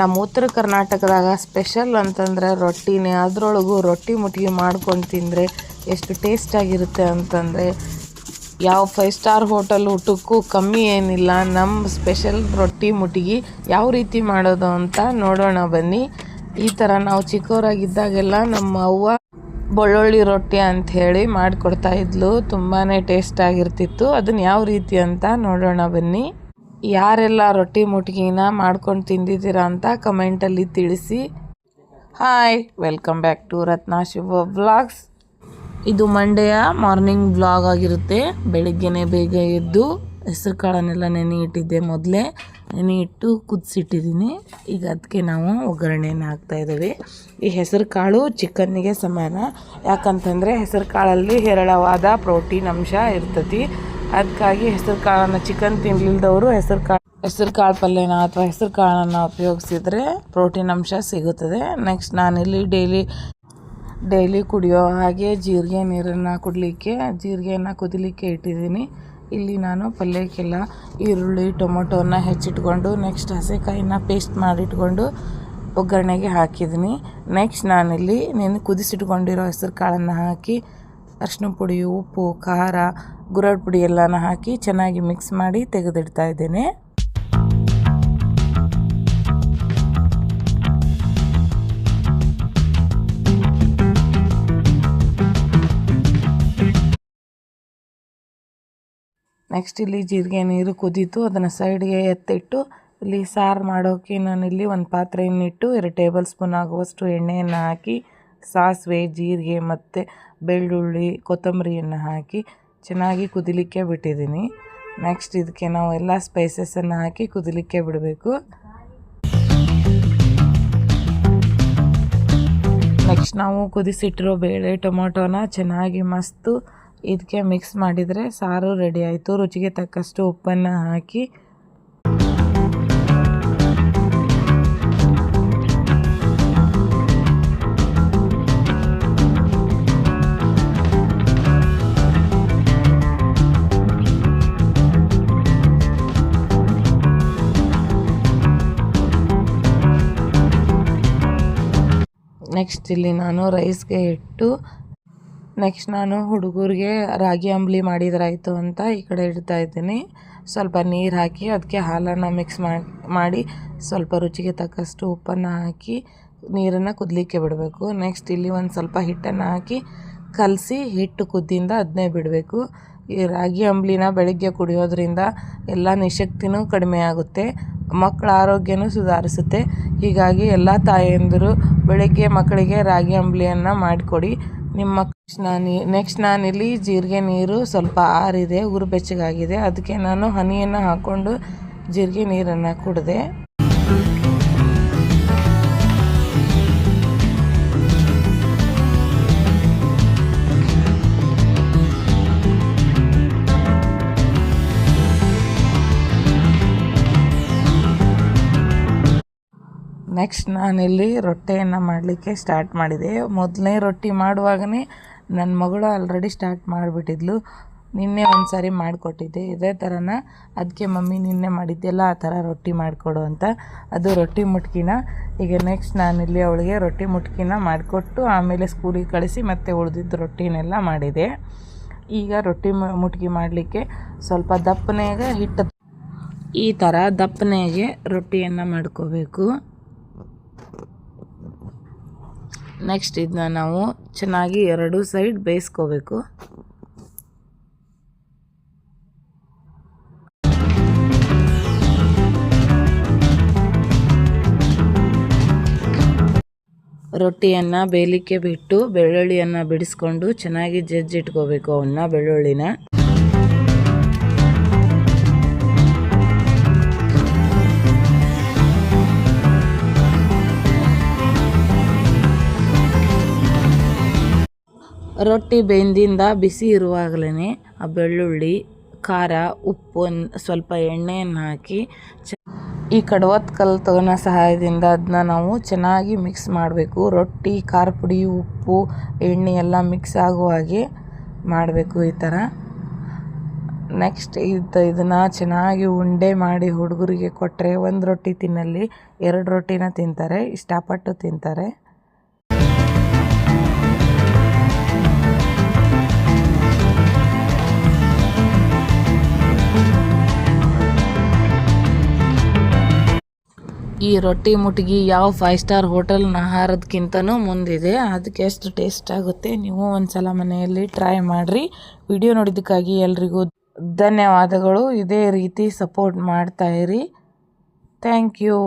ನಮ್ಮ ಉತ್ತರ ಕರ್ನಾಟಕದಾಗ ಸ್ಪೆಷಲ್ ಅಂತಂದ್ರೆ ರೊಟ್ಟಿನೇ. ಅದರೊಳಗೂ ರೊಟ್ಟಿ ಮುಟ್ಟಿಗೆ ಮಾಡ್ಕೊಂಡು ತಿಂದರೆ ಎಷ್ಟು ಟೇಸ್ಟಾಗಿರುತ್ತೆ ಅಂತಂದರೆ ಯಾವ ಫೈವ್ ಸ್ಟಾರ್ ಹೋಟೆಲ್ ಊಟಕ್ಕೂ ಕಮ್ಮಿ ಏನಿಲ್ಲ. ನಮ್ಮ ಸ್ಪೆಷಲ್ ರೊಟ್ಟಿ ಮುಟ್ಟಿಗೆ ಯಾವ ರೀತಿ ಮಾಡೋದು ಅಂತ ನೋಡೋಣ ಬನ್ನಿ. ಈ ಥರ ನಾವು ಚಿಕ್ಕವರಾಗಿದ್ದಾಗೆಲ್ಲ ನಮ್ಮ ಅವ್ವ ಬೆಳ್ಳುಳ್ಳಿ ರೊಟ್ಟಿ ಅಂತ ಹೇಳಿ ಮಾಡಿಕೊಡ್ತಾ ಇದ್ಲು. ತುಂಬಾ ಟೇಸ್ಟ್ ಆಗಿರ್ತಿತ್ತು. ಅದನ್ನ ಯಾವ ರೀತಿ ಅಂತ ನೋಡೋಣ ಬನ್ನಿ. ಯಾರೆಲ್ಲ ರೊಟ್ಟಿ ಮುಟ್ಗಿನ ಮಾಡ್ಕೊಂಡು ತಿಂದಿದ್ದೀರಾ ಅಂತ ಕಮೆಂಟಲ್ಲಿ ತಿಳಿಸಿ. Hi welcome back to Ratna Shiva vlogs ಇದು ಮಂಡೆಯ ಮಾರ್ನಿಂಗ್ ವ್ಲಾಗ್ ಆಗಿರುತ್ತೆ. ಬೆಳಿಗ್ಗೆನೆ ಬೇಗ ಎದ್ದು ಹೆಸರು ಕಾಳನ್ನೆಲ್ಲ ನೆನೆ ಇಟ್ಟಿದ್ದೆ ಮೊದಲೇ. ನೆನೆ ಇಟ್ಟು ಕುದಿಸಿಟ್ಟಿದ್ದೀನಿ. ಈಗ ಅದಕ್ಕೆ ನಾವು ಒಗ್ಗರಣೆಯನ್ನು ಹಾಕ್ತಾ ಇದ್ದೀವಿ. ಈ ಹೆಸರು ಕಾಳು ಚಿಕನ್ನಿಗೆ ಸಮಾನ. ಯಾಕಂತಂದರೆ ಹೆಸರು ಕಾಳಲ್ಲಿ ಹೇರಳವಾದ ಪ್ರೋಟೀನ್ ಅಂಶ ಇರ್ತತಿ. ಅದಕ್ಕಾಗಿ ಹೆಸರು ಕಾಳನ್ನು ಚಿಕನ್ ತಿನ್ನಲಿಲ್ಲದವರು ಹೆಸರು ಕಾಳು ಹೆಸರು ಕಾಳು ಪಲ್ಯನ ಅಥವಾ ಹೆಸರು ಕಾಳನ್ನು ಉಪಯೋಗಿಸಿದರೆ ಪ್ರೋಟೀನ್ ಅಂಶ ಸಿಗುತ್ತದೆ. ನೆಕ್ಸ್ಟ್ ನಾನಿಲ್ಲಿ ಡೈಲಿ ಡೈಲಿ ಕುಡಿಯೋ ಹಾಗೆ ಜೀರಿಗೆ ನೀರನ್ನು ಕುಡಲಿಕ್ಕೆ, ಜೀರಿಗೆಯನ್ನು ಕುದಿಲಿಕ್ಕೆ ಇಟ್ಟಿದ್ದೀನಿ. ಇಲ್ಲಿ ನಾನು ಪಲ್ಯಕ್ಕೆಲ್ಲ ಈರುಳ್ಳಿ, ಟೊಮೊಟೊನ ಹೆಚ್ಚಿಟ್ಕೊಂಡು ನೆಕ್ಸ್ಟ್ ಹಸೆಕಾಯಿನ ಪೇಸ್ಟ್ ಮಾಡಿಟ್ಕೊಂಡು ಒಗ್ಗರಣೆಗೆ ಹಾಕಿದ್ದೀನಿ. ನೆಕ್ಸ್ಟ್ ನಾನಿಲ್ಲಿ, ನೆನೆ ಕುದಿಸಿಟ್ಕೊಂಡಿರೋ ಹೆಸರು ಕಾಳನ್ನು ಹಾಕಿ ಅರಿಶಿನ ಪುಡಿ, ಉಪ್ಪು, ಖಾರ ಗುರಡ್ ಪುಡಿ ಎಲ್ಲನ ಹಾಕಿ ಚೆನ್ನಾಗಿ ಮಿಕ್ಸ್ ಮಾಡಿ ತೆಗೆದಿಡ್ತಾ ಇದ್ದೇನೆ. ನೆಕ್ಸ್ಟ್ ಇಲ್ಲಿ ಜೀರಿಗೆ ನೀರು ಕುದೀತು, ಅದನ್ನು ಸೈಡ್ಗೆ ಎತ್ತಿಟ್ಟು, ಇಲ್ಲಿ ಸಾರು ಮಾಡೋಕ್ಕೆ ನಾನಿಲ್ಲಿ ಒಂದು ಪಾತ್ರೆಯನ್ನಿಟ್ಟು, ಎರಡು ಟೇಬಲ್ ಸ್ಪೂನ್ ಆಗುವಷ್ಟು ಎಣ್ಣೆಯನ್ನು ಹಾಕಿ ಸಾಸಿವೆ, ಜೀರಿಗೆ ಮತ್ತು ಬೆಳ್ಳುಳ್ಳಿ, ಕೊತ್ತಂಬರಿಯನ್ನು ಹಾಕಿ ಚೆನ್ನಾಗಿ ಕುದಿಲಿಕ್ಕೆ ಬಿಟ್ಟಿದ್ದೀನಿ. ನೆಕ್ಸ್ಟ್ ಇದಕ್ಕೆ ನಾವು ಎಲ್ಲ ಸ್ಪೈಸಸನ್ನು ಹಾಕಿ ಕುದಿಲಿಕ್ಕೆ ಬಿಡಬೇಕು. ನೆಕ್ಸ್ಟ್ ನಾವು ಕುದಿಸಿಟ್ಟಿರೋ ಬೇಳೆ, ಟೊಮೊಟೊನ ಚೆನ್ನಾಗಿ ಮಸ್ತು ಇದಕ್ಕೆ ಮಿಕ್ಸ್ ಮಾಡಿದರೆ ಸಾರು ರೆಡಿ ಆಯಿತು. ರುಚಿಗೆ ತಕ್ಕಷ್ಟು ಉಪ್ಪನ್ನು ಹಾಕಿ ನೆಕ್ಸ್ಟ್ ಇಲ್ಲಿ ನಾನು ರೈಸ್ಗೆ ಇಟ್ಟು ನೆಕ್ಸ್ಟ್ ನಾನು ಹುಡುಗರಿಗೆ ರಾಗಿ ಅಂಬ್ಲಿ ಮಾಡಿದ್ರಾಯಿತು ಅಂತ ಈ ಕಡೆ ಇಡ್ತಾ ಇದ್ದೀನಿ. ಸ್ವಲ್ಪ ನೀರು ಹಾಕಿ ಅದಕ್ಕೆ ಹಾಲನ್ನು ಮಿಕ್ಸ್ ಮಾಡಿ ಸ್ವಲ್ಪ ರುಚಿಗೆ ತಕ್ಕಷ್ಟು ಉಪ್ಪನ್ನು ಹಾಕಿ ನೀರನ್ನು ಕುದಲಿಕ್ಕೆ ಬಿಡಬೇಕು. ನೆಕ್ಸ್ಟ್ ಇಲ್ಲಿ ಒಂದು ಸ್ವಲ್ಪ ಹಿಟ್ಟನ್ನು ಹಾಕಿ ಕಲಸಿ ಹಿಟ್ಟು ಕುದ್ದಿಂದ ಅದನ್ನೇ ಬಿಡಬೇಕು. ಈ ರಾಗಿ ಅಂಬ್ಲಿನ ಬೆಳಗ್ಗೆ ಕುಡಿಯೋದ್ರಿಂದ ಎಲ್ಲ ನಿಶಕ್ತಿನೂ ಕಡಿಮೆ ಆಗುತ್ತೆ ಮಕ್ಕಳ ಆರೋಗ್ಯನೂ ಸುಧಾರಿಸುತ್ತೆ. ಹೀಗಾಗಿ ಎಲ್ಲ ತಾಯಂದಿರು ಬೆಳಗ್ಗೆ ಮಕ್ಕಳಿಗೆ ರಾಗಿ ಅಂಬ್ಲಿಯನ್ನು ಮಾಡಿಕೊಡಿ. ನಿಮ್ಮ ನಾನು ನೆಕ್ಸ್ಟ್ ನಾನಿಲ್ಲಿ ಜೀರಿಗೆ ನೀರು ಸ್ವಲ್ಪ ಆರಿದೆ ಉರು ಬೆಚ್ಚಗಾಗಿದೆ ಅದಕ್ಕೆ ನಾನು ಹನಿಯನ್ನು ಹಾಕ್ಕೊಂಡು ಜೀರಿಗೆ ನೀರನ್ನು ಕುಡಿದೆ. ನೆಕ್ಸ್ಟ್ ನಾನಿಲ್ಲಿ ರೊಟ್ಟೆಯನ್ನು ಮಾಡಲಿಕ್ಕೆ ಸ್ಟಾರ್ಟ್ ಮಾಡಿದೆ. ಮೊದಲನೇ ರೊಟ್ಟಿ ಮಾಡುವಾಗನೇ ನನ್ನ ಮಗಳು ಆಲ್ರೆಡಿ ಸ್ಟಾರ್ಟ್ ಮಾಡಿಬಿಟ್ಟಿದ್ಲು. ನಿನ್ನೆ ಒಂದು ಸಾರಿ ಮಾಡಿಕೊಟ್ಟಿದ್ದೆ. ಇದೇ ಥರನ ಅದಕ್ಕೆ ಮಮ್ಮಿ ನಿನ್ನೆ ಮಾಡಿದ್ದೆಲ್ಲ ಆ ಥರ ರೊಟ್ಟಿ ಮಾಡಿಕೊಡು ಅಂತ. ಅದು ರೊಟ್ಟಿ ಮುಟ್ಕಿನ. ಈಗ ನೆಕ್ಸ್ಟ್ ನಾನಿಲ್ಲಿ ಅವಳಿಗೆ ರೊಟ್ಟಿ ಮುಟ್ಕಿನ ಮಾಡಿಕೊಟ್ಟು ಆಮೇಲೆ ಸ್ಕೂಲಿಗೆ ಕಳಿಸಿ ಮತ್ತೆ ಉಳಿದಿದ್ದು ರೊಟ್ಟಿನೆಲ್ಲ ಮಾಡಿದೆ. ಈಗ ರೊಟ್ಟಿ ಮುಟ್ಕಿ ಮಾಡಲಿಕ್ಕೆ ಸ್ವಲ್ಪ ದಪ್ಪನೆಗೆ ಹಿಟ್ಟು ಈ ಥರ ದಪ್ಪನೆಗೆ ರೊಟ್ಟಿಯನ್ನು ಮಾಡ್ಕೋಬೇಕು. ನೆಕ್ಸ್ಟ್ ಇದನ್ನ ನಾವು ಚೆನ್ನಾಗಿ ಎರಡು ಸೈಡ್ ಬೇಯಿಸ್ಕೋಬೇಕು. ರೊಟ್ಟಿಯನ್ನು ಬೇಯಲಿಕ್ಕೆ ಬಿಟ್ಟು ಬೆಳ್ಳುಳ್ಳಿಯನ್ನು ಬಿಡಿಸ್ಕೊಂಡು ಚೆನ್ನಾಗಿ ಜಜ್ಜಿಟ್ಕೋಬೇಕು ಅವನ್ನ ಬೆಳ್ಳುಳ್ಳಿನ. ರೊಟ್ಟಿ ಬೆಂದಿಂದ ಬಿಸಿ ಇರುವಾಗಲೇ ಆ ಬೆಳ್ಳುಳ್ಳಿ, ಖಾರ, ಉಪ್ಪು ಸ್ವಲ್ಪ ಎಣ್ಣೆಯನ್ನು ಹಾಕಿ ಈ ಕಡವತ್ ಕಲ್ಲು ತಗೋನ ಸಹಾಯದಿಂದ ಅದನ್ನ ನಾವು ಚೆನ್ನಾಗಿ ಮಿಕ್ಸ್ ಮಾಡಬೇಕು. ರೊಟ್ಟಿ, ಖಾರ ಪುಡಿ, ಉಪ್ಪು, ಎಣ್ಣೆ ಎಲ್ಲ ಮಿಕ್ಸ್ ಆಗುವ ಹಾಗೆ ಮಾಡಬೇಕು ಈ ಥರ ನೆಕ್ಸ್ಟ್ ಇದು ಇದನ್ನು ಚೆನ್ನಾಗಿ ಉಂಡೆ ಮಾಡಿ ಹುಡುಗರಿಗೆ ಕೊಟ್ಟರೆ ಒಂದು ರೊಟ್ಟಿ ತಿನ್ನಲ್ಲಿ, ಎರಡು ರೊಟ್ಟಿನ ತಿಂತಾರೆ, ಇಷ್ಟಪಟ್ಟು ತಿಂತಾರೆ. ಈ ರೊಟ್ಟಿ ಮುಟ್ಗಿ ಯಾವ ಫೈವ್ ಸ್ಟಾರ್ ಹೋಟೆಲ್ನ ಆಹಾರದಕ್ಕಿಂತನೂ ಮುಂದಿದೆ. ಅದಕ್ಕೆ ಎಷ್ಟು ಟೇಸ್ಟ್ ಆಗುತ್ತೆ ನೀವು ಒಂದ್ಸಲ ಮನೆಯಲ್ಲಿ ಟ್ರೈ ಮಾಡಿರಿ. ವಿಡಿಯೋ ನೋಡಿದ್ದಕ್ಕಾಗಿ ಎಲ್ರಿಗೂ ಧನ್ಯವಾದಗಳು. ಇದೇ ರೀತಿ ಸಪೋರ್ಟ್ ಮಾಡ್ತಾಯಿರಿ ಥ್ಯಾಂಕ್ ಯು